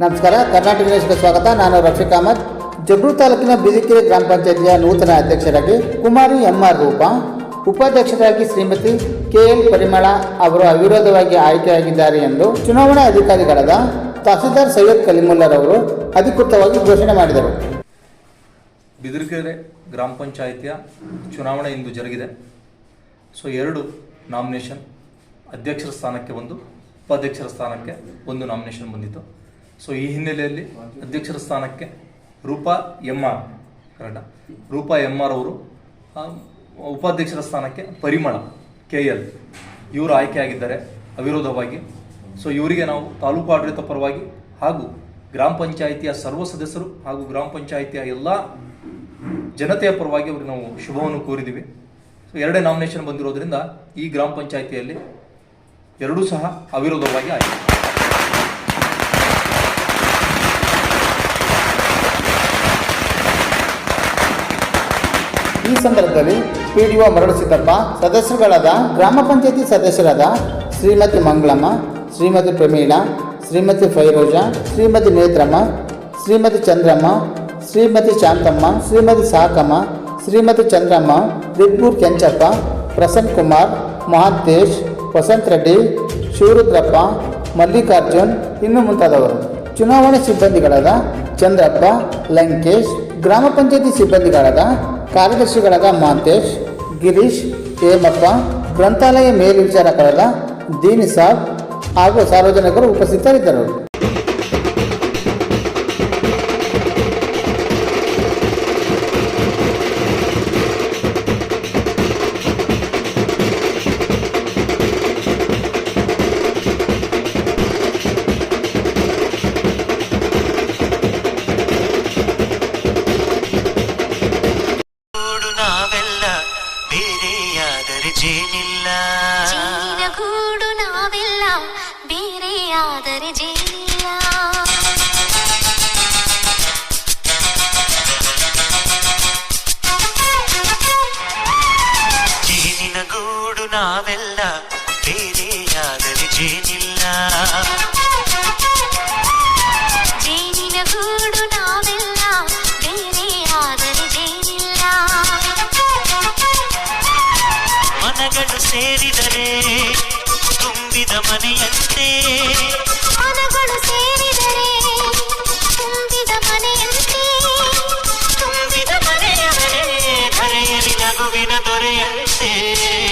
ನಮಸ್ಕಾರ, ಕರ್ನಾಟಕ ನ್ಯೂಸ್ಗೆ ಸ್ವಾಗತ. ನಾನು ರಫೀಕ್ ಅಹಮದ್. ಜಬ್ರು ತಾಲೂಕಿನ ಬಿದಿಕೆರೆ ಗ್ರಾಮ ಪಂಚಾಯತಿಯ ನೂತನ ಅಧ್ಯಕ್ಷರಾಗಿ ಕುಮಾರಿ ಎಂಆರ್ ರೂಪಾ, ಉಪಾಧ್ಯಕ್ಷರಾಗಿ ಶ್ರೀಮತಿ ಕೆ ಎಲ್ ಪರಿಮಳ ಅವರು ಅವಿರೋಧವಾಗಿ ಆಯ್ಕೆಯಾಗಿದ್ದಾರೆ ಎಂದು ಚುನಾವಣಾ ಅಧಿಕಾರಿಗಳಾದ ತಹಸೀಲ್ದಾರ್ ಸೈಯದ್ ಕಲಿಮುಲ್ಲರವರು ಅಧಿಕೃತವಾಗಿ ಘೋಷಣೆ ಮಾಡಿದರು. ಬಿದಿರುಕೆರೆ ಗ್ರಾಮ ಪಂಚಾಯತಿಯ ಚುನಾವಣೆ ಇಂದು ಜರುಗಿದೆ. ಸೊ, ಎರಡು ನಾಮಿನೇಷನ್ ಅಧ್ಯಕ್ಷರ ಸ್ಥಾನಕ್ಕೆ ಒಂದು ಉಪಾಧ್ಯಕ್ಷರ ಸ್ಥಾನಕ್ಕೆ ಒಂದು ನಾಮಿನೇಷನ್ ಬಂದಿತ್ತು. ಸೊ ಈ ಹಿನ್ನೆಲೆಯಲ್ಲಿ ಅಧ್ಯಕ್ಷರ ಸ್ಥಾನಕ್ಕೆ Roopa M R correct Roopa M R ಅವರು ಉಪಾಧ್ಯಕ್ಷರ ಸ್ಥಾನಕ್ಕೆ ಪರಿಮಳ, ಕೆ ಎಲ್, ಇವರು ಆಯ್ಕೆಯಾಗಿದ್ದಾರೆ ಅವಿರೋಧವಾಗಿ. ಸೊ ಇವರಿಗೆ ನಾವು ತಾಲೂಕು ಆಡಳಿತ ಪರವಾಗಿ ಹಾಗೂ ಗ್ರಾಮ ಪಂಚಾಯಿತಿಯ ಸರ್ವ ಸದಸ್ಯರು ಹಾಗೂ ಗ್ರಾಮ ಪಂಚಾಯಿತಿಯ ಎಲ್ಲ ಜನತೆಯ ಪರವಾಗಿ ಅವ್ರಿಗೆ ನಾವು ಶುಭವನ್ನು ಕೋರಿದ್ದೀವಿ. ಸೊ ಎರಡೇ ನಾಮಿನೇಷನ್ ಬಂದಿರೋದ್ರಿಂದ ಈ ಗ್ರಾಮ ಪಂಚಾಯಿತಿಯಲ್ಲಿ ಎರಡೂ ಸಹ ಅವಿರೋಧವಾಗಿ ಆಯಿತು ಈ ಸಂದರ್ಭದಲ್ಲಿ ಪಿ ಡಿ ಒ ಮರಳು ಸಿದ್ದಪ್ಪ, ಸದಸ್ಯರುಗಳಾದ ಗ್ರಾಮ ಪಂಚಾಯತಿ ಸದಸ್ಯರಾದ ಶ್ರೀಮತಿ ಮಂಗಳಮ್ಮ, ಶ್ರೀಮತಿ ಪ್ರಮೀಳಾ, ಶ್ರೀಮತಿ ಫೈರೋಜಾ, ಶ್ರೀಮತಿ ನೇತ್ರಮ್ಮ, ಶ್ರೀಮತಿ ಚಂದ್ರಮ್ಮ, ಶ್ರೀಮತಿ ಶಾಂತಮ್ಮ, ಶ್ರೀಮತಿ ಸಾಕಮ್ಮ, ಶ್ರೀಮತಿ ಚಂದ್ರಮ್ಮ ರಿಬ್ಬೂರ್ ಕೆಂಚಪ್ಪ, ಪ್ರಸನ್ನ ಕುಮಾರ್, ಮಹಾಂತೇಶ್, ವಸಂತ್ ರೆಡ್ಡಿ, ಶಿವರುದ್ರಪ್ಪ, ಮಲ್ಲಿಕಾರ್ಜುನ್ ಇನ್ನು ಮುಂತಾದವರು. ಚುನಾವಣೆ ಸಿಬ್ಬಂದಿಗಳಾದ ಚಂದ್ರಪ್ಪ, ಲಂಕೇಶ್, ಗ್ರಾಮ ಪಂಚಾಯತಿ ಸಿಬ್ಬಂದಿಗಳಾದ ಕಾರ್ಯದರ್ಶಿಗಳಾದ ಮಾಂತೇಶ್ ಗಿರೀಶ್ ಹೇಮಪ್ಪ ಗ್ರಂಥಾಲಯ ಮೇಲ್ವಿಚಾರಕರಾದ ದೀನಿಸಾಬ್ ಹಾಗೂ ಸಾರ್ವಜನಿಕರು ಉಪಸ್ಥಿತರಿದ್ದರು. ಜೇನಿಲ್ಲ ಜೇನಿನ ಗೂಡು ನಾವೆಲ್ಲ ಬೇರೆಯಾದರೆ ಜೇನಿಲ್ಲ ಜೇನಿನ ಗೂಡು ನಾವೆಲ್ಲ ಮನಗಳು ಸೇರಿದರೆ ತುಂಬಿದ ಮನೆಯಂತೆ. ಮನಗಳು ಸೇರಿದರೆ ತುಂಬಿದ ಮನೆಯಂತೆ. ತುಂಬಿದ ಮನೆಯವರೇ ಧರೆಯಲ್ಲಿ ನಗುವಿನ ದೊರೆಯಂತೆ.